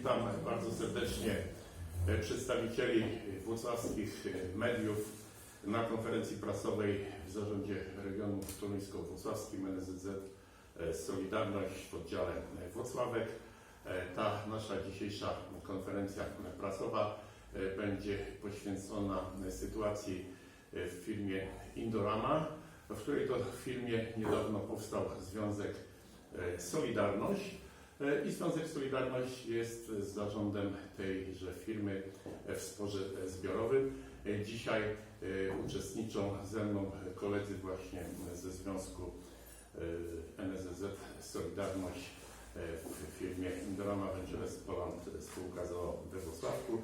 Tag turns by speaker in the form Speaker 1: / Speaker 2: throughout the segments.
Speaker 1: Witam bardzo serdecznie e, przedstawicieli włocławskich e, mediów na konferencji prasowej w zarządzie regionu toruńsko-włocławskim NSZZ e, Solidarność w oddziale Włocławek. Ta nasza dzisiejsza konferencja prasowa będzie poświęcona sytuacji w firmie Indorama, w której to firmie niedawno powstał Związek Solidarność. E, I Związek Solidarność jest zarządem tejże firmy w sporze zbiorowym. E, Dzisiaj e, uczestniczą ze mną koledzy właśnie ze Związku NSZZ Solidarność w firmie Indorama Ventures Poland spółka ZOO we Wrocławku.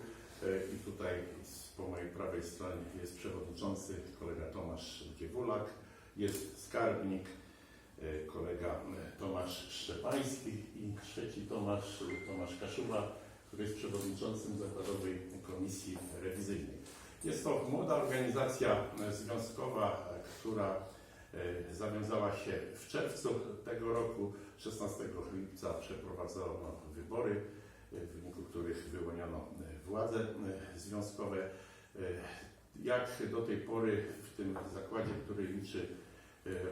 Speaker 1: I tutaj z- po mojej prawej stronie jest przewodniczący kolega Tomasz Dziewulak, jest skarbnik kolega e, Tomasz Szczepański i trzeci Tomasz, e, Tomasz Kaszuba, który jest przewodniczącym Zakładowej Komisji Rewizyjnej. Jest to młoda organizacja e, związkowa, e, która e, zawiązała się w czerwcu tego roku. 16 lipca przeprowadzono wybory, e, w wyniku których wyłoniono e, władze e, związkowe. E, Jak do tej pory w tym zakładzie, który liczy e,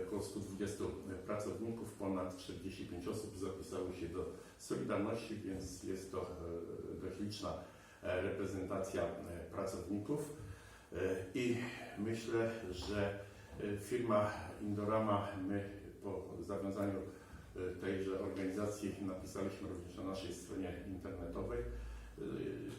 Speaker 1: około 120 pracowników, ponad 45 osób zapisało się do Solidarności, więc jest to e, dość liczna e, reprezentacja e, pracowników. E, I myślę, że e, firma Indorama, my po zawiązaniu e, tejże organizacji napisaliśmy również na naszej stronie internetowej e,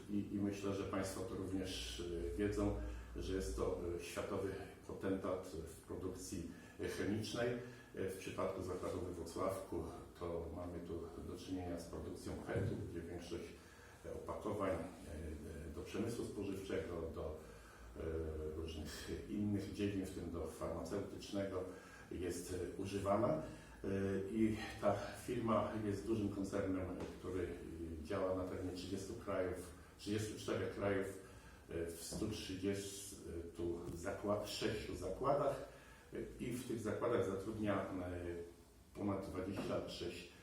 Speaker 1: i, i myślę, że Państwo to również e, wiedzą, że jest to e, światowy potentat w produkcji chemicznej. W przypadku zakładu we Wrocławku to mamy tu do czynienia z produkcją PET-u, gdzie większość opakowań e, do przemysłu spożywczego, do e, różnych innych dziedzin, w tym do farmaceutycznego jest używana. E, I ta firma jest dużym koncernem, który działa na terenie 30 krajów, 34 krajów w 130 tu zakład, 6 zakładach e, i w tych zakładach zatrudnia e, ponad 26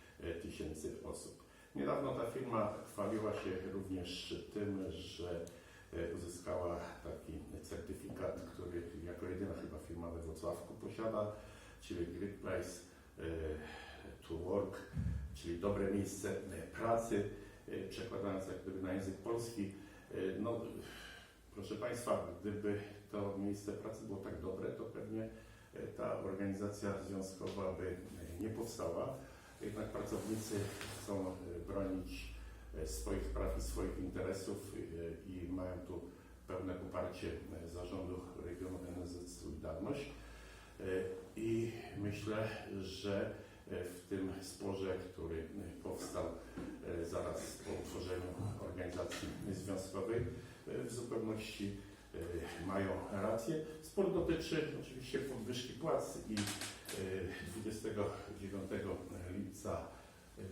Speaker 1: tysięcy osób. Niedawno ta firma chwaliła się również tym, że e, uzyskała taki certyfikat, który jako jedyna chyba firma we Wrocławku posiada, czyli Great Place e, to Work, czyli dobre miejsce e, pracy, e, przekładając jak gdyby na język polski. E, No, proszę Państwa, gdyby to miejsce pracy było tak dobre, to pewnie e, ta organizacja związkowa by e, nie powstała. Jednak pracownicy chcą e, bronić swoich praw i swoich interesów i mają tu pełne poparcie zarządu regionu NSZ Solidarność. I myślę, że w tym sporze, który powstał zaraz po utworzeniu organizacji związkowej, w zupełności e, mają rację. Spór dotyczy oczywiście podwyżki płac i e, 29 lipca e,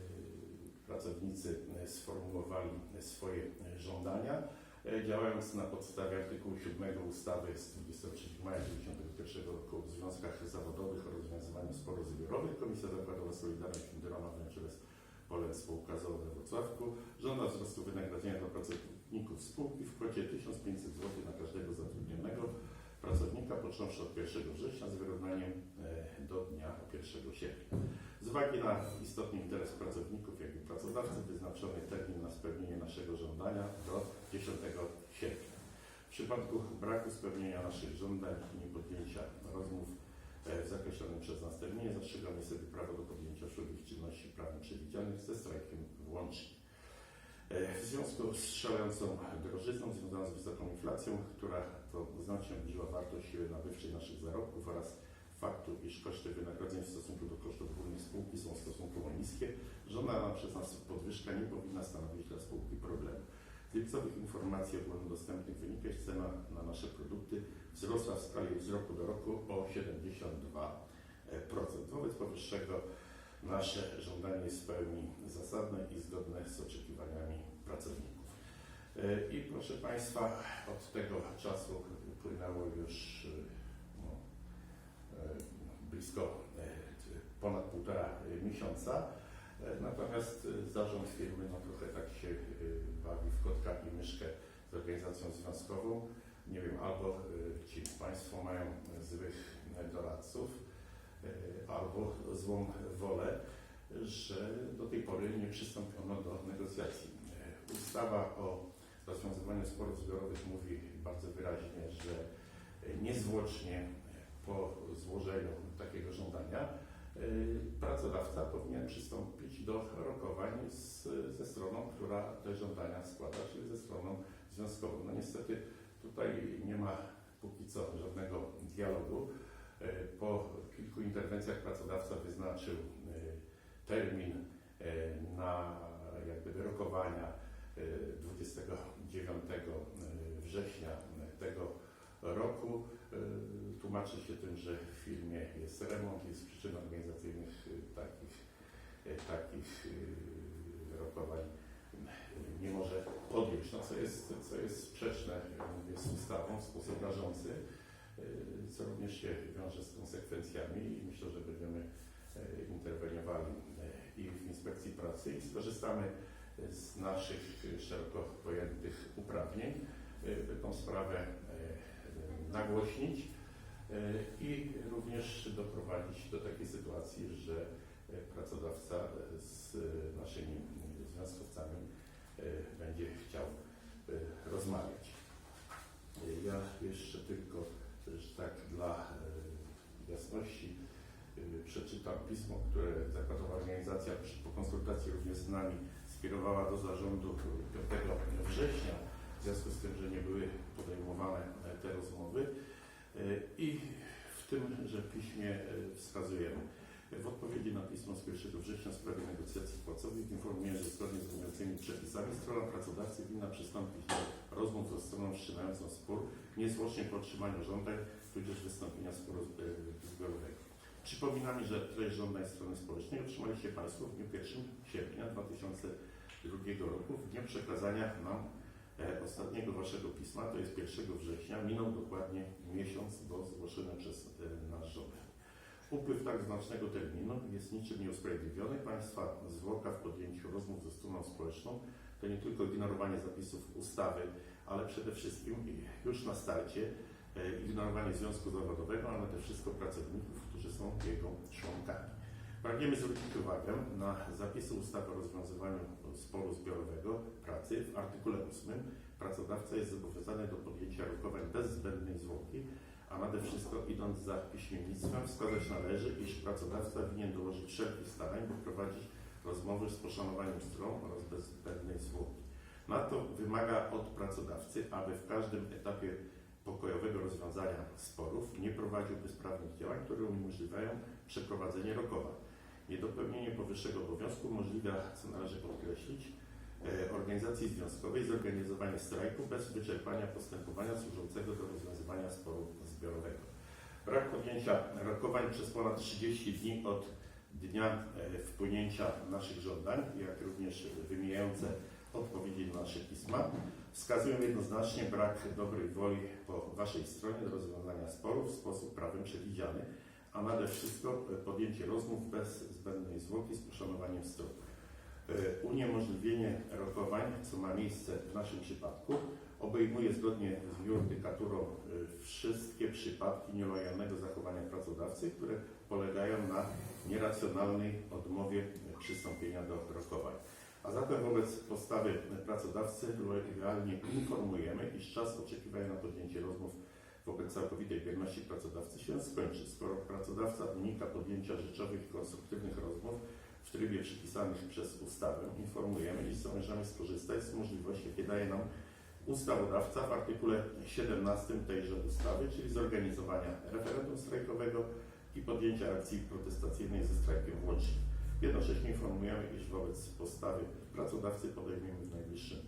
Speaker 1: pracownicy e, sformułowali swoje e, żądania. E, Działając na podstawie artykułu 7 ustawy z 23 maja 1991 roku o związkach zawodowych o rozwiązywaniu sporów zbiorowych, Komisja Zakładowa Solidarność Indorama Ventures Poland Spółka ZOO we Wrocławku żąda wzrostu wynagrodzenia dla pracowników spółki w kwocie 1500 zł na każdego zatrudnionego pracownika, począwszy od 1 września z wyrównaniem e, do dnia 1 sierpnia. Z uwagi na istotny interes pracowników, jak i pracodawcy, wyznaczony termin na spełnienie naszego żądania do 10 sierpnia. W przypadku braku spełnienia naszych żądań i niepodjęcia rozmów e, w zakreślonym przez nas terminie zastrzegamy sobie prawo do podjęcia wszelkich czynności prawnie przewidzianych ze strajkiem włącznie. E, W związku z szalejącą drożyzną związaną z wysoką inflacją, która to znacznie obniżyła wartość siły nabywczej naszych zarobków oraz faktu, iż koszty wynagrodzeń w stosunku do kosztów głównych spółki są stosunkowo niskie, żądana przez nas podwyżka nie powinna stanowić dla spółki problemu. Z lipcowych informacji ogólnodostępnych wynika, iż cena na nasze produkty wzrosła w skali z roku do roku o 72%. Wobec powyższego nasze żądanie jest w pełni zasadne i zgodne z oczekiwaniami pracowników. E, I proszę Państwa, od tego czasu płynęło już e, no, e, blisko ponad półtora miesiąca. Natomiast zarząd firmy no, trochę tak się bawi w kotka i myszkę z organizacją związkową. Nie wiem, albo ci Państwo mają złych doradców, albo złą wolę, że do tej pory nie przystąpiono do negocjacji. Y, Ustawa o rozwiązywaniu sporów zbiorowych mówi bardzo wyraźnie, że niezwłocznie po złożeniu takiego żądania y, pracodawca powinien przystąpić do rokowań z, ze stroną, która te żądania składa, czyli ze stroną związkową. No niestety tutaj nie ma póki co żadnego dialogu. Y, Po kilku interwencjach pracodawca wyznaczył y, termin y, na jakby wyrokowania y, 29 września tego roku. Tłumaczy się tym, że w firmie jest remont i z przyczyn organizacyjnych takich, takich rokowań nie może podjąć, no co jest, co jest sprzeczne z ustawą w sposób rażący, co również się wiąże z konsekwencjami i myślę, że będziemy y, interweniowali y, i w inspekcji pracy i skorzystamy z naszych y, szeroko pojętych uprawnień, y, by tą sprawę y, nagłośnić y, i również doprowadzić do takiej sytuacji, że y, pracodawca y, z naszymi y, związkowcami y, będzie chciał y, rozmawiać. Y, Ja jeszcze tylko, że tak dla y, jasności, y, przeczytam pismo, które zakładowa organizacja po konsultacji również z nami skierowała do zarządu 5 września, w związku z tym, że nie były podejmowane e, te rozmowy. E, I w tymże piśmie e, wskazujemy. W odpowiedzi na pismo z 1 września w sprawie negocjacji płacowych informuję, że zgodnie z obowiązującymi przepisami strona pracodawcy winna przystąpić do rozmów ze stroną wszczynającą spór niezwłocznie po otrzymaniu żądań, tudzież wystąpienia sporu e, zbiorowego. Przypominamy, że treść żądań strony społecznej otrzymaliście Państwo w dniu 1 sierpnia 2002 roku, w dniu przekazania nam e, ostatniego Waszego pisma, to jest 1 września, minął dokładnie miesiąc do zgłoszenia przez e, nasz rząd. Upływ tak znacznego terminu jest niczym nieusprawiedliwiony. Państwa zwłoka w podjęciu rozmów ze stroną społeczną to nie tylko ignorowanie zapisów ustawy, ale przede wszystkim już na starcie e, ignorowanie związku zawodowego, ale też wszystko pracowników, którzy są jego członkami. Pragniemy zwrócić uwagę na zapisy ustawy o rozwiązywaniu sporu zbiorowego pracy. W artykule 8 pracodawca jest zobowiązany do podjęcia rokowań bez zbędnej zwłoki, a nade wszystko idąc za piśmiennictwem wskazać należy, iż pracodawca winien dołożyć wszelkich starań, by prowadzić rozmowy z poszanowaniem stron oraz bez zbędnej zwłoki. Na to wymaga od pracodawcy, aby w każdym etapie pokojowego rozwiązania sporów nie prowadził bezprawnych działań, które uniemożliwiają przeprowadzenie rokowań. Niedopełnienie powyższego obowiązku umożliwia, co należy podkreślić, e, organizacji związkowej zorganizowanie strajku bez wyczerpania postępowania służącego do rozwiązywania sporu zbiorowego. Brak podjęcia rokowań przez ponad 30 dni od dnia e, wpłynięcia naszych żądań, jak również wymijające odpowiedzi na nasze pisma, wskazują jednoznacznie brak dobrej woli po Waszej stronie do rozwiązania sporów w sposób prawem przewidziany, a nade wszystko podjęcie rozmów bez zbędnej zwłoki z poszanowaniem stron. E, Uniemożliwienie rokowań, co ma miejsce w naszym przypadku, obejmuje zgodnie z jurydykaturą e, wszystkie przypadki nielojalnego zachowania pracodawcy, które polegają na nieracjonalnej odmowie przystąpienia do rokowań. A zatem wobec postawy pracodawcy lojalnie informujemy, iż czas oczekiwania na podjęcie rozmów wobec całkowitej bierności pracodawcy się skończy. Skoro pracodawca unika podjęcia rzeczowych i konstruktywnych rozmów w trybie przypisanych przez ustawę, informujemy, iż zamierzamy skorzystać z możliwości, jakie daje nam ustawodawca w artykule 17 tejże ustawy, czyli zorganizowania referendum strajkowego i podjęcia akcji protestacyjnej ze strajkiem włącznie. Jednocześnie informujemy, iż wobec postawy pracodawcy podejmiemy w najbliższym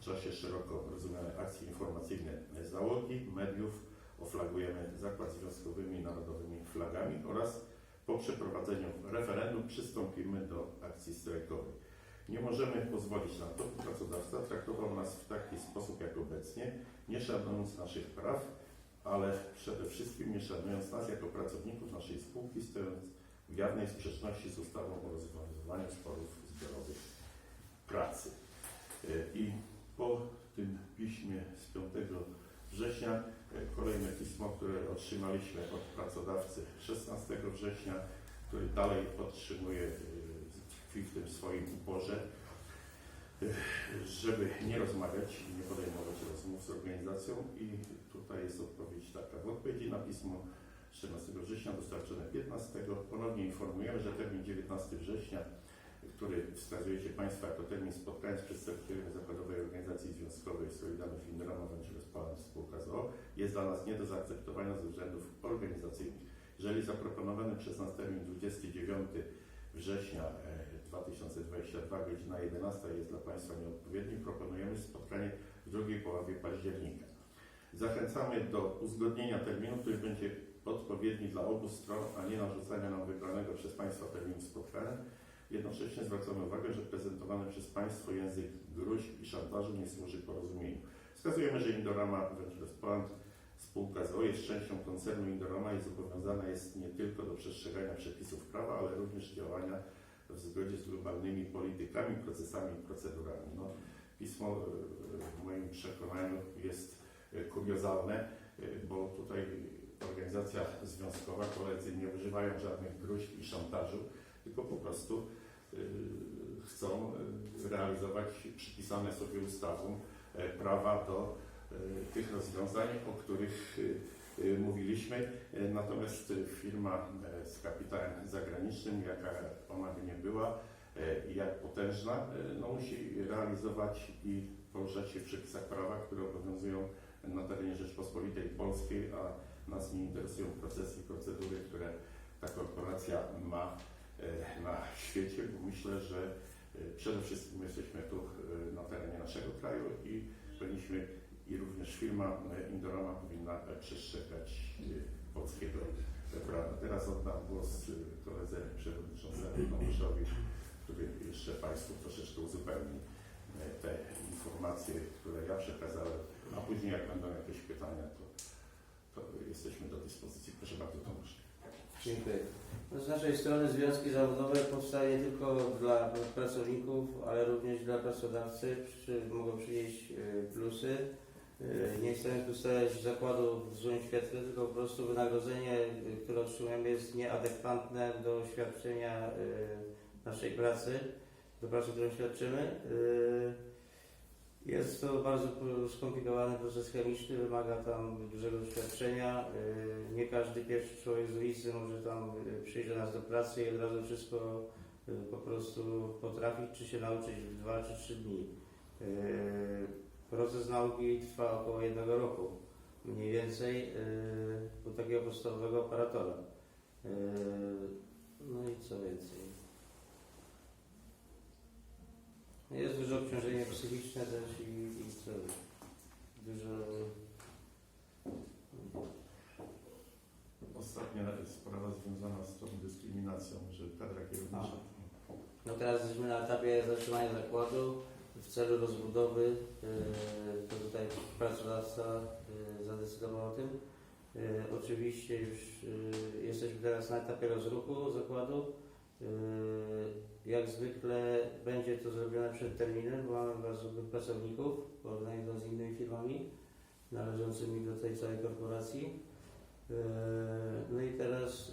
Speaker 1: czasie szeroko rozumiane akcje informacyjne załogi, mediów, oflagujemy zakład związkowymi i narodowymi flagami oraz po przeprowadzeniu referendum przystąpimy do akcji strajkowej. Nie możemy pozwolić na to, by pracodawca traktował nas w taki sposób jak obecnie, nie szanując naszych praw, ale przede wszystkim nie szanując nas jako pracowników naszej spółki, stojąc w jawnej sprzeczności z ustawą o rozwiązywaniu sporów zbiorowych pracy. E, I po tym piśmie z 5 września. E, Kolejne pismo, które otrzymaliśmy od pracodawcy 16 września, który dalej podtrzymuje, e, tkwi w tym swoim uporze, żeby nie rozmawiać i nie podejmować rozmów z organizacją i tutaj jest odpowiedź taka. W odpowiedzi na pismo 14 września dostarczone 15 ponownie informujemy, że termin 19 września który wskazujecie Państwo jako termin spotkania z przedstawicielami Zakładowej Organizacji Związkowej Solidarność Evangelos Poland Spółka ZOO jest dla nas nie do zaakceptowania ze względów organizacyjnych. Jeżeli zaproponowany przez nas termin 29 września e, 2022 godzina 11 jest dla Państwa nieodpowiedni, proponujemy spotkanie w drugiej połowie października. Zachęcamy do uzgodnienia terminu, który będzie odpowiedni dla obu stron, a nie narzucania nam wybranego przez Państwa terminu spotkania. Jednocześnie zwracamy uwagę, że prezentowany przez Państwo język gruźb i szantażu nie służy porozumieniu. Wskazujemy, że Indorama Ventures Poland, spółka ZO, jest częścią koncernu Indorama i zobowiązana jest nie tylko do przestrzegania przepisów prawa, ale również działania w zgodzie z globalnymi politykami, procesami i procedurami. No, pismo e, w moim przekonaniu jest e, kuriozalne, e, bo tutaj organizacja związkowa, koledzy nie używają żadnych gruźb i szantażu, tylko po prostu chcą realizować przypisane sobie ustawą prawa do tych rozwiązań, o których y, y, mówiliśmy. E, Natomiast firma e, z kapitałem zagranicznym, jaka ona by nie była e, i jak potężna, e, no musi realizować i poruszać się w przepisach prawa, które obowiązują na terenie Rzeczpospolitej Polskiej, a nas nie interesują procesy i procedury, które ta korporacja ma e, na świecie, bo myślę, że e, przede wszystkim jesteśmy tu e, na terenie naszego kraju i powinniśmy i również firma e, Indorama powinna przestrzegać e, polskiego e, prawa. Teraz oddam głos koledze przewodniczącemu Tomaszowi, który jeszcze Państwu troszeczkę uzupełni te informacje, które ja przekazałem, a później jak będą jakieś pytania, to, to jesteśmy do dyspozycji. Proszę bardzo Tomasz.
Speaker 2: Dziękuję. No, Z naszej strony związki zawodowe powstaje tylko dla pracowników, ale również dla pracodawcy, przy, mogą przynieść plusy. Y, Nie chcemy tu stawiać zakładu w złym świetle, tylko po prostu wynagrodzenie, y, które otrzymujemy jest nieadekwatne do świadczenia y, naszej pracy, do pracy, którą świadczymy. Jest to bardzo skomplikowany proces chemiczny, wymaga tam dużego doświadczenia. Nie każdy pierwszy człowiek z ulicy może tam przyjść do nas do pracy i od razu wszystko po prostu potrafić, czy się nauczyć w dwa czy trzy dni. Proces nauki trwa około jednego roku, mniej więcej yy, u takiego podstawowego operatora. Yy, No i co więcej? Jest duże obciążenie psychiczne też i, i co? Dużo.
Speaker 1: Ostatnia sprawa związana z tą dyskryminacją, że kadra kierownicza.
Speaker 2: No teraz jesteśmy na etapie zatrzymania zakładu w celu rozbudowy. Yy, To tutaj pracodawca yy, zadecydował o tym. Yy, Oczywiście już jesteśmy teraz na etapie rozruchu zakładu. Jak zwykle będzie to zrobione przed terminem, bo mamy bardzo dużo pracowników w porównaniu z innymi firmami należącymi do tej całej korporacji. No i teraz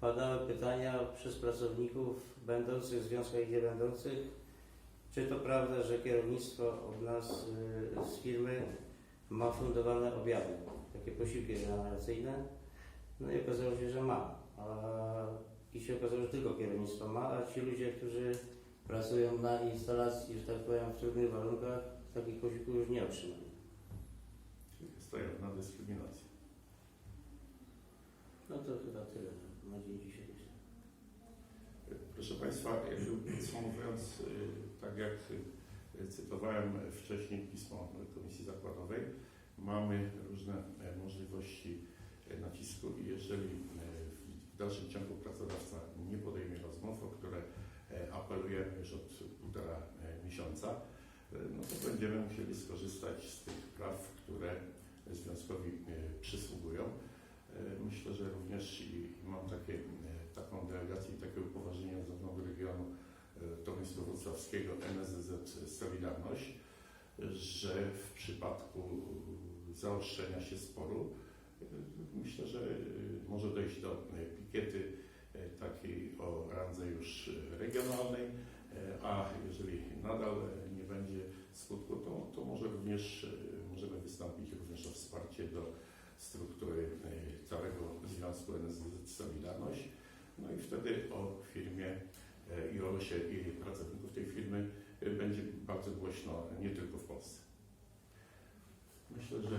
Speaker 2: padały pytania przez pracowników będących w związkach i nie będących, czy to prawda, że kierownictwo od nas yy, z firmy ma fundowane obiady, takie posiłki regeneracyjne. No i okazało się, że ma. A, I się okazało, że tylko kierownictwo ma, a ci ludzie, którzy pracują na instalacji, że tak powiem, w trudnych warunkach, takich posiłków już nie otrzymali.
Speaker 1: Stoją na dyskryminacji.
Speaker 2: No to chyba tyle na dzień dzisiejszy.
Speaker 1: Proszę Państwa, podsumowując, y, tak jak y, cytowałem wcześniej pismo Komisji Zakładowej, mamy różne e, możliwości e, nacisku i jeżeli e, w dalszym ciągu pracodawca nie podejmie rozmów, o które apelujemy już od półtora miesiąca, no to będziemy musieli skorzystać z tych praw, które związkowi przysługują. Myślę, że również i mam takie, taką delegację i takie upoważnienie z Zarządu Regionu e, Toruńsko-Wrocławskiego NSZZ Solidarność, że w przypadku zaostrzenia się sporu. Y, Myślę, że y, może dojść do pikiety takiej o randze już regionalnej, a jeżeli nadal nie będzie skutku, to, to może również możemy wystąpić również o wsparcie do struktury całego Związku NSZZ Solidarność. No i wtedy o firmie y, i o losie i pracowników tej firmy y, będzie bardzo głośno nie tylko w Polsce. Myślę, że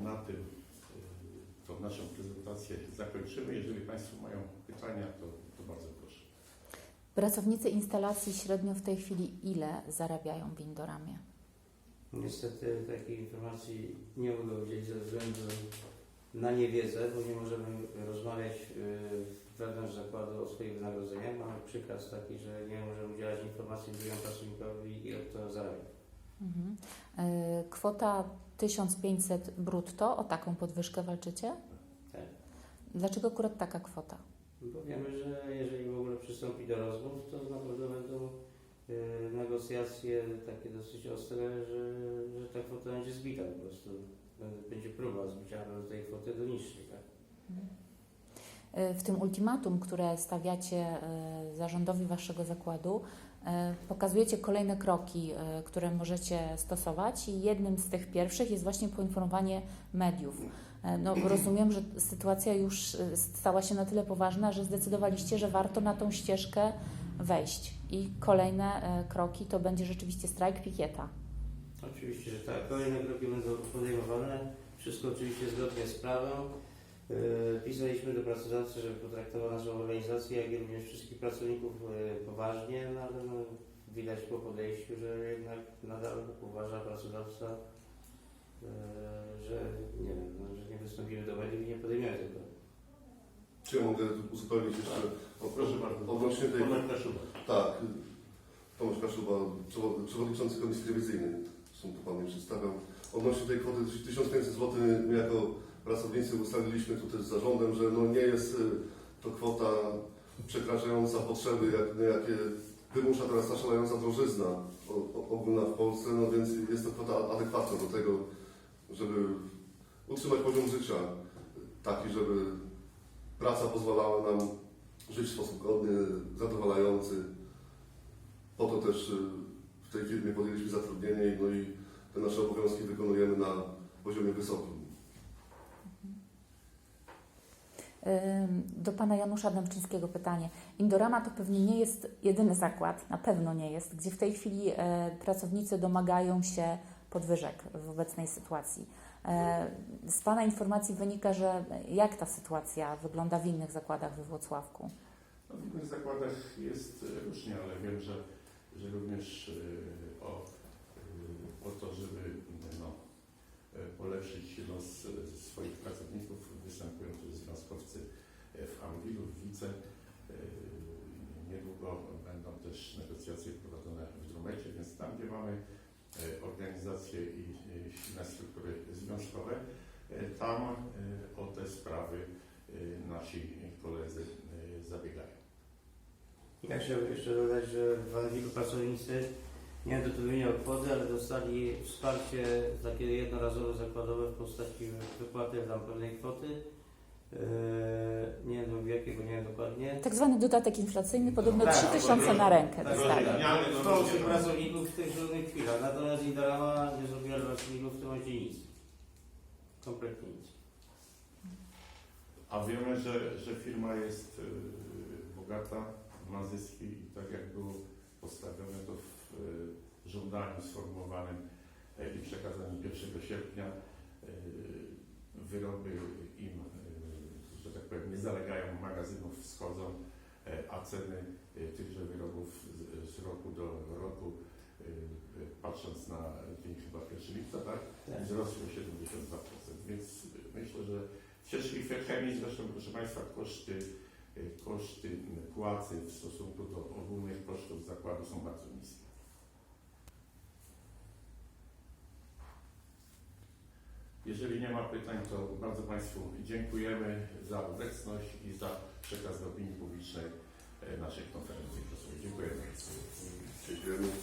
Speaker 1: e, na tym e, tą naszą prezentację zakończymy. Jeżeli Państwo mają pytania, to, to bardzo proszę.
Speaker 3: Pracownicy instalacji średnio w tej chwili ile zarabiają w Indoramie?
Speaker 2: Niestety takiej informacji nie mogę udzielić ze względu na niewiedzę, bo nie możemy rozmawiać y, wewnątrz zakładu o swoich wynagrodzeniach. Mamy przykaz taki, że nie możemy udzielać informacji drugiemu pracownikowi, ile kto zarabia.
Speaker 3: Mhm. Y, Kwota 1500 brutto, o taką podwyżkę walczycie?
Speaker 2: Tak.
Speaker 3: Dlaczego akurat taka kwota?
Speaker 2: Bo wiemy, że jeżeli w ogóle przystąpi do rozmów, to na pewno będą y, negocjacje takie dosyć ostre, że, że ta kwota będzie zbita po prostu. Będzie- Będzie próba zbicia tej kwoty do niższej. Tak?
Speaker 3: Y, W tym ultimatum, które stawiacie y, zarządowi waszego zakładu, y, pokazujecie kolejne kroki, które możecie stosować i jednym z tych pierwszych jest właśnie poinformowanie mediów. No, rozumiem, że sytuacja już stała się na tyle poważna, że zdecydowaliście, że warto na tą ścieżkę wejść. I kolejne kroki to będzie rzeczywiście strajk pikieta.
Speaker 2: Oczywiście, że tak. Kolejne kroki będą podejmowane. Wszystko oczywiście zgodnie z prawem. Pisaliśmy do pracodawcy, żeby potraktował naszą organizację, jak i również wszystkich pracowników yy, poważnie, no ale no, widać po podejściu, że jednak nadal uważa pracodawca, yy, że nie wiem, no, że nie wystąpimy do mediów i nie podejmiemy tego.
Speaker 4: Czy ja mogę uzupełnić jeszcze
Speaker 1: O, proszę bardzo.
Speaker 4: odnośnie tej...
Speaker 1: Tomek Kaszuba.
Speaker 4: Tak, Tomasz Kaszuba, przewo- przewodniczący Komisji Rewizyjnej, zresztą to przedstawiał. Odnośnie tej kwoty 1500 zł jako pracownicy ustaliliśmy tutaj z zarządem, że no nie jest y, to kwota przekraczająca potrzeby, jak, jakie wymusza teraz ta szalejąca drożyzna ogólna w Polsce, no więc jest to kwota adekwatna do tego, żeby utrzymać poziom życia taki, żeby praca pozwalała nam żyć w sposób godny, zadowalający. Po to też y, w tej firmie podjęliśmy zatrudnienie no i te nasze obowiązki wykonujemy na poziomie wysokim.
Speaker 3: Do pana Janusza Dębczyńskiego pytanie. Indorama to pewnie nie jest jedyny zakład, na pewno nie jest, gdzie w tej chwili e, pracownicy domagają się podwyżek w obecnej sytuacji. E, z pana informacji wynika, że jak ta sytuacja wygląda w innych zakładach we Włocławku?
Speaker 1: No, w innych zakładach jest e, różnie, ale wiem, że, że również o, o to, żeby polepszyć los e, swoich pracowników występują też związkowcy e, w Anwilu, w Wice. E, Niedługo będą też negocjacje prowadzone w Drumecie, więc tam, gdzie mamy e, organizacje i e, silne struktury związkowe, e, tam e, o te sprawy e, nasi koledzy e, zabiegają.
Speaker 2: Ja chciałbym jeszcze dodać, że w Anwilu pracownicy nie wiem do tygodnia obchody, ale dostali wsparcie takie jednorazowe zakładowe w postaci wypłaty tam pewnej kwoty. Eee, nie wiem jakiego, nie wiem dokładnie.
Speaker 3: Tak zwany dodatek inflacyjny, podobno
Speaker 2: Tak,
Speaker 3: 3000 na rękę
Speaker 2: Tak,
Speaker 3: dostali.
Speaker 2: tak, tak.
Speaker 1: no,
Speaker 2: To tych
Speaker 1: no.
Speaker 2: pracowników w tych trudnych chwilach. Natomiast Indorama nie zrobiła pracowników w tym momencie nic. Kompletnie nic.
Speaker 1: A wiemy, że, że firma jest y, bogata, ma zyski i tak jak było postawione to w żądaniu sformułowanym y, i przekazanym 1 sierpnia, y, wyroby im, y, że tak powiem, nie zalegają, magazynów wschodzą, y, a ceny y, tychże wyrobów z, roku do roku, y, y, patrząc na dzień chyba 1 lipca, tak?
Speaker 2: Tak.
Speaker 1: wzrosły 72%, więc myślę, że w ciężkiej chemii zresztą, proszę Państwa, koszty, y, koszty płacy w stosunku do ogólnych kosztów zakładu są bardzo niskie. Jeżeli nie ma pytań, to bardzo Państwu dziękujemy za obecność i za przekaz do opinii publicznej e, naszej konferencji prasowej. Dziękuję bardzo.
Speaker 4: Dziękujemy.